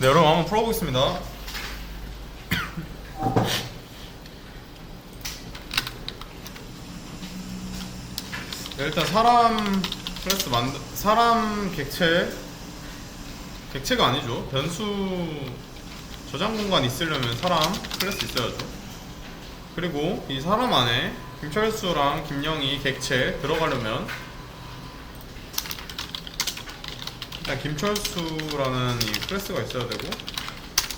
네, 여러분 한번 풀어보겠습니다. 네, 일단 사람 클래스 만 사람 객체 객체가 아니죠. 변수 저장 공간 있으려면 사람 클래스 있어야죠. 그리고 이 사람 안에 김철수랑 김영희 객체 들어가려면 일단 김철수라는 이 클래스가 있어야 되고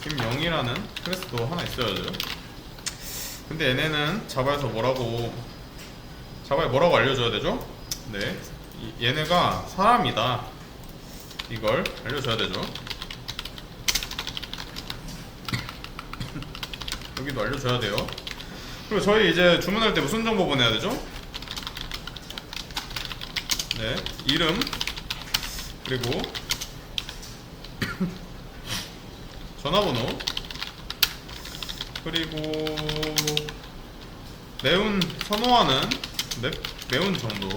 김영희라는 클래스도 하나 있어야죠. 근데 얘네는 자바에서 뭐라고 자바에 뭐라고 알려줘야 되죠? 네, 이- 얘네가 사람이다. 이걸 알려줘야 되죠. 여기도 알려줘야 돼요. 그리고 저희 이제 주문할 때 무슨 정보 보내야 되죠? 네, 이름 그리고 전화번호 그리고 매운 선호하는 매, 매운 정도.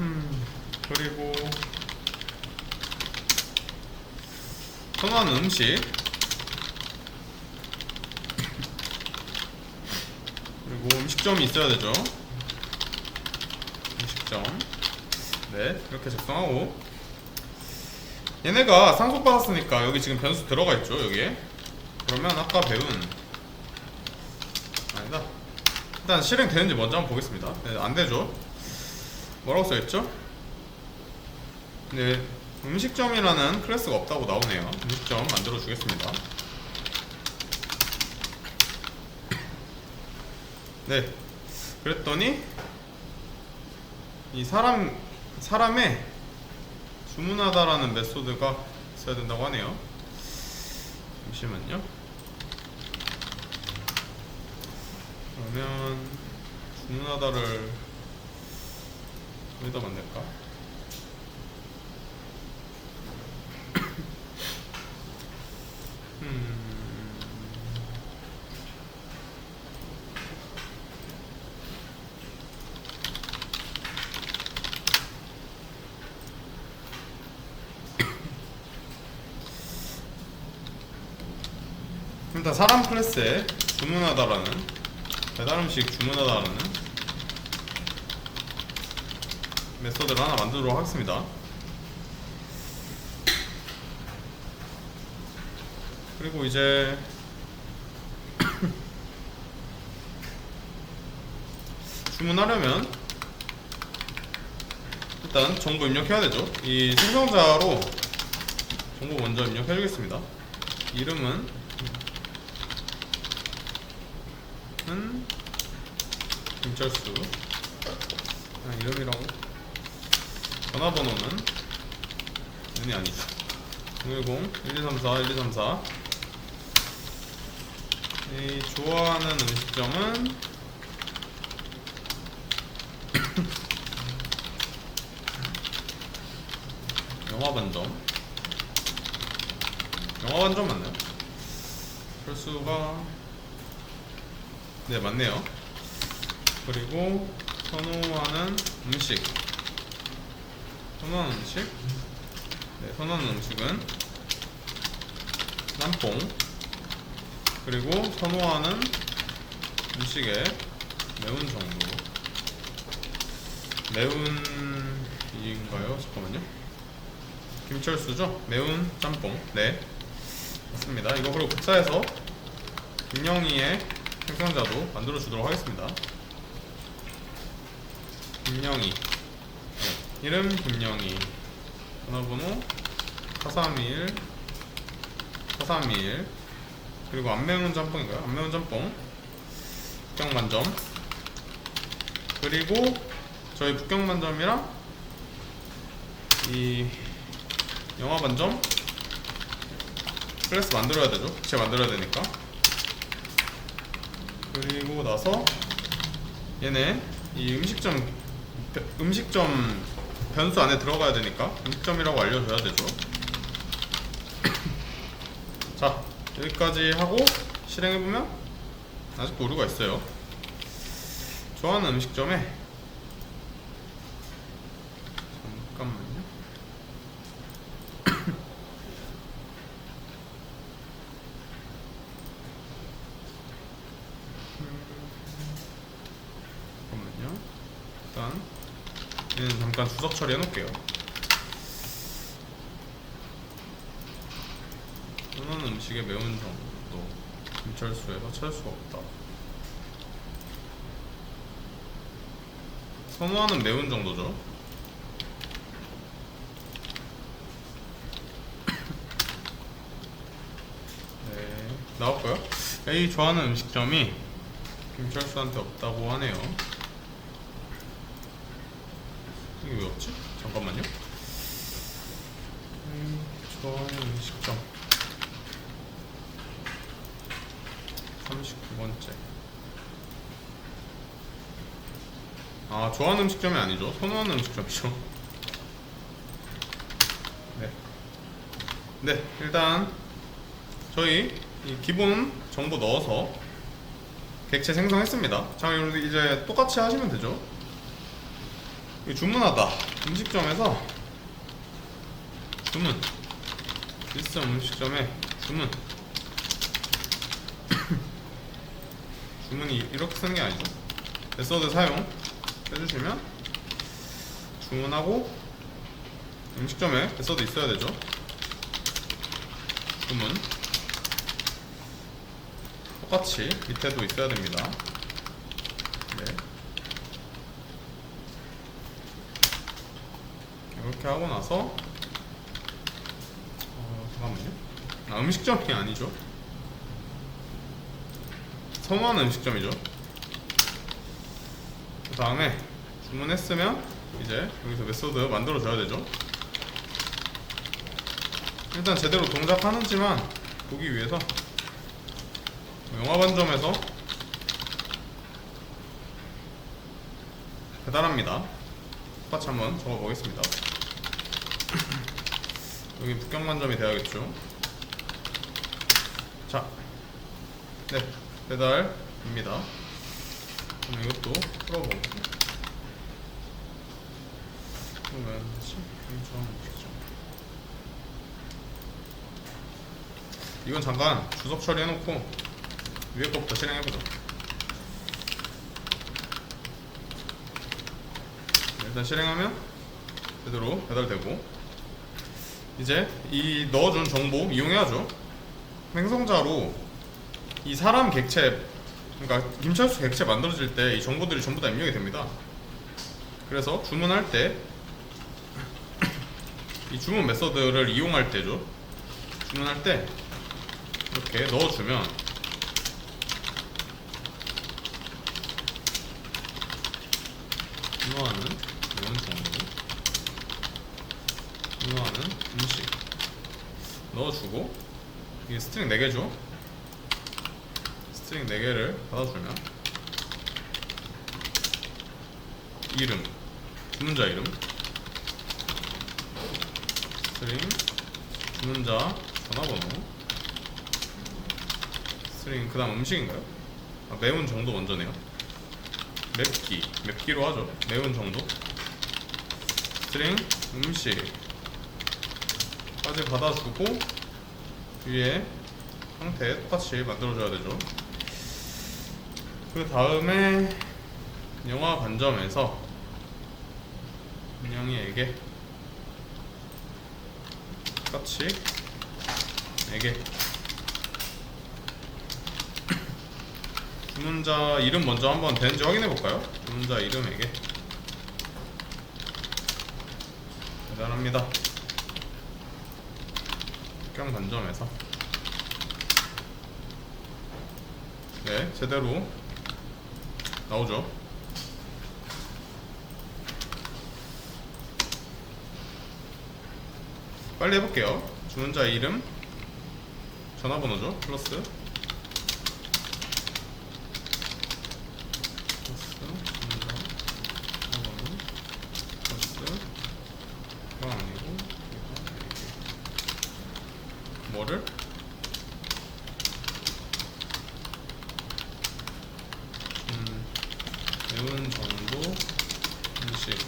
음, 그리고 선호하는 음식. 그리고 음식점이 있어야 되죠. 음식점 네 이렇게 작성하고. 얘네가 상속받았으니까 여기 지금 변수 들어가 있죠 여기에? 그러면 아까 배운 아니다. 일단 실행되는지 먼저 한번 보겠습니다. 네, 안 되죠? 뭐라고 써있죠? 네 음식점이라는 클래스가 없다고 나오네요. 음식점 만들어 주겠습니다. 네 그랬더니 이 사람 사람의 주문하다라는 메소드가 있어야 된다고 하네요. 잠시만요. 그러면 주문하다를 어디다 만들까? 음. 일단 사람 클래스에 주문하다라는 배달 음식 주문하다라는 메소드를 하나 만들도록 하겠습니다. 그리고 이제 주문하려면 일단 정보 입력해야 되죠. 이 생성자로 정보 먼저 입력해 주겠습니다. 이름은 은 김철수. 아, 이름이라고? 전화번호는? 은이 아니죠 010 1234 1234 이 좋아하는 음식점은? 영화 반점. 영화 반점 맞나요? 철수가 네 맞네요. 그리고 선호하는 음식. 선호하는 음식? 네 선호하는 음식은 짬뽕. 그리고 선호하는 음식의 매운 정도. 매운 이인가요? 잠깐만요. 김철수죠? 매운 짬뽕. 네. 맞습니다. 이거 그리고 복사해서 김영희의 생성자도 만들어 주도록 하겠습니다. 김영희 네, 이름 김영희 전화번호 431 431 그리고 안 매운 짬뽕인가요? 안 매운 짬뽕 북경 만점 그리고 저희 북경 만점이랑 이 영화 반점 클래스 만들어야 되죠. 제 만들어야 되니까. 그리고 나서 얘네 이 음식점 벼- 음식점 변수 안에 들어가야 되니까 음식점이라고 알려줘야 되죠. 자 여기까지 하고 실행해 보면 아직도 오류가 있어요. 좋아하는 음식점에 잠깐만요. 얘는 잠깐 주석 처리 해 놓을게요. 선호하는 음식의 매운 정도 김철수에서 찾을 수가 없다. 선호하는 매운 정도죠. 네, 나올까요? A 좋아하는 음식점이 김철수한테 없다고 하네요. 이게 왜 없지? 잠깐만요. 음, 좋아하는 음식점 39번째. 아, 좋아하는 음식점이 아니죠. 선호하는 음식점이죠. 네. 네, 일단 저희 이 기본 정보 넣어서 객체 생성했습니다. 자, 여러분 이제 똑같이 하시면 되죠. 이 주문하다 음식점에서 주문 리스 음식점에 주문 주문이 이렇게 쓰는 게 아니죠. 메서드 사용 해주시면 주문하고 음식점에 메서드 있어야 되죠. 주문 똑같이 밑에도 있어야 됩니다. 네. 이렇게 하고 나서 어, 잠깐만요. 아, 음식점이 아니죠. 선호하는 음식점이죠. 그 다음에 주문했으면 이제 여기서 메소드 만들어줘야 되죠. 일단 제대로 동작하는지만 보기 위해서 영화 반점에서 배달합니다. 똑같이 한번 적어보겠습니다. 여기 북경만점이 돼야겠죠. 자, 네, 배달입니다. 그럼 이것도 풀어보고. 그러면 다시 좋아하는 거죠. 이건 잠깐 주석 처리해놓고 위에 거부터 실행해보자. 네, 일단 실행하면 제대로 배달되고 이제 이 넣어준 정보 이용해야죠. 행성자로 이 사람 객체 그러니까 김철수 객체 만들어질 때 이 정보들이 전부 다 입력이 됩니다. 그래서 주문할 때 이 주문 메서드를 이용할 때죠. 주문할 때 이렇게 넣어주면 선호하는 매운 정도 선호하는 음식 넣어주고 이게 스트링 4개죠 스트링 4개를 받아주면 이름 주문자 이름. 스트링 주문자 전화번호. 스트링 그 다음 음식인가요? 아, 매운 정도 먼저네요. 맵기 맵기로 하죠. 매운 정도. 스트링 음식 까지 받아주고 위에 상태 똑같이 만들어줘야 되죠 그 다음에 영화 관점에서 인형이에게 똑같이 4개 주문자 이름 먼저 한번 되는지 확인해 볼까요? 주문자 이름에게 대단합니다. 특경 관점에서 네 제대로 나오죠. 빨리 해볼게요. 주문자 이름 전화번호죠. 플러스 플러스 주문자 전화번호 플러스 그건 아니고 이거 뭐를 음, 매운 정도 음식을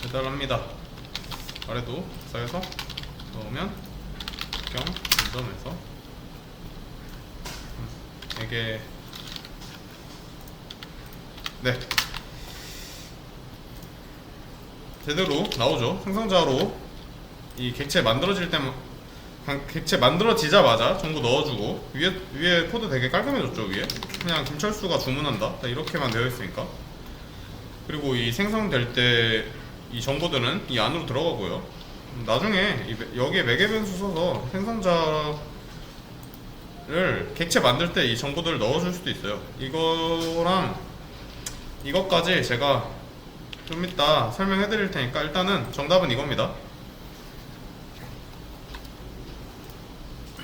배달합니다. 아래도 쌓여서 넣으면 경 점에서 이게 네. 제대로 나오죠. 생성자로 이 객체 만들어질 때 객체 만들어지자마자 정보 넣어주고 위에 위에 코드 되게 깔끔해졌죠 위에? 그냥 김철수가 주문한다? 딱 이렇게만 되어 있으니까. 그리고 이 생성될 때 이 정보들은 이 안으로 들어가고요 나중에 여기에 매개 변수 써서 생성자를 객체 만들 때 이 정보들을 넣어줄 수도 있어요. 이거랑 이것까지 제가 좀 이따 설명해 드릴 테니까 일단은 정답은 이겁니다